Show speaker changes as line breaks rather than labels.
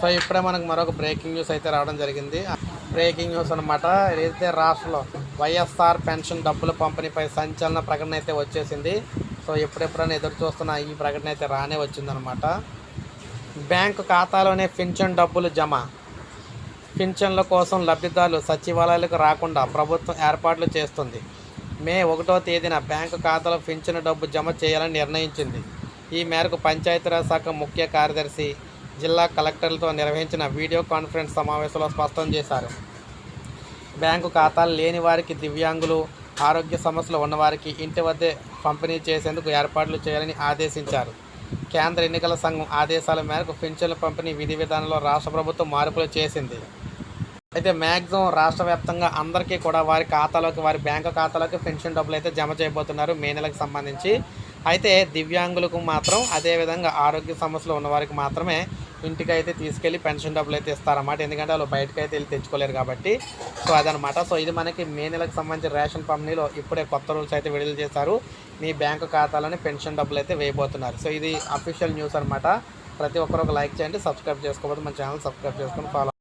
So ఇప్పుడే మనకు మరొక బ్రేకింగ్ న్యూస్ అయితే రావడం జరిగింది. బ్రేకింగ్ న్యూస్ అనమాట ఏదైతే రాష్ట్రంలో వైఎస్ఆర్ పెన్షన్ డబ్బుల పంపిణీపై సంచలన ప్రకటన అయితే వచ్చేసింది. సో ఎప్పుడెప్పుడైనా ఎదురు చూస్తున్న ఈ ప్రకటన అయితే రానే వచ్చిందనమాట బ్యాంకు ఖాతాలోనే పింఛన్ డబ్బులు జమ. పింఛన్ల కోసం లబ్ధిదారులు సచివాలయాలకు రాకుండా ప్రభుత్వం ఏర్పాట్లు చేస్తుంది. మే ఒకటో తేదీన బ్యాంకు ఖాతాలో పింఛను డబ్బు జమ చేయాలని నిర్ణయించింది. ఈ మేరకు పంచాయతీరాజ్ శాఖ ముఖ్య కార్యదర్శి జిల్లా కలెక్టర్లతో నిర్వహించిన వీడియో కాన్ఫరెన్స్ సమావేశంలో స్పష్టం చేశారు. బ్యాంకు ఖాతాలు లేని వారికి దివ్యాంగులు ఆరోగ్య సమస్యలు ఉన్నవారికి ఇంటి వద్దే పంపిణీ చేసేందుకు ఏర్పాట్లు చేయాలని ఆదేశించారు. కేంద్ర ఎన్నికల సంఘం ఆదేశాల మేరకు పింఛన్ల పంపిణీ విధి విధానంలో రాష్ట్ర ప్రభుత్వం మార్పులు చేసింది. అయితే మ్యాక్సిమం రాష్ట్ర వ్యాప్తంగా అందరికీ కూడా వారి ఖాతాలోకి వారి బ్యాంకు ఖాతాలోకి పెన్షన్ డబ్బులు అయితే జమ చేయబోతున్నారు మే నెలకు సంబంధించి. అయితే దివ్యాంగులకు మాత్రం అదేవిధంగా ఆరోగ్య సమస్యలు ఉన్నవారికి మాత్రమే ఇంటికి అయితే తీసుకెళ్ళి పెన్షన్ డబ్బులు అయితే ఇస్తారన్నమాట. ఎందుకంటే వాళ్ళు బయటకు అయితే వెళ్ళి తెచ్చుకోలేరు కాబట్టి. సో అదనమాట సో ఇది మనకి మే నెలకు సంబంధించి రేషన్ పంపిణీలో ఇప్పుడే కొత్త రూల్స్ అయితే విడుదల చేశారు. మీ బ్యాంకు ఖాతాలోనే పెన్షన్ డబ్బులు అయితే వేయబోతున్నారు. సో ఇది అఫీషియల్ న్యూస్ అనమాట ప్రతి ఒక్కరు ఒక లైక్ చేయండి సబ్స్క్రైబ్ చేసుకోకపోతే మన ఛానల్ సబ్స్క్రైబ్ చేసుకొని ఫాలో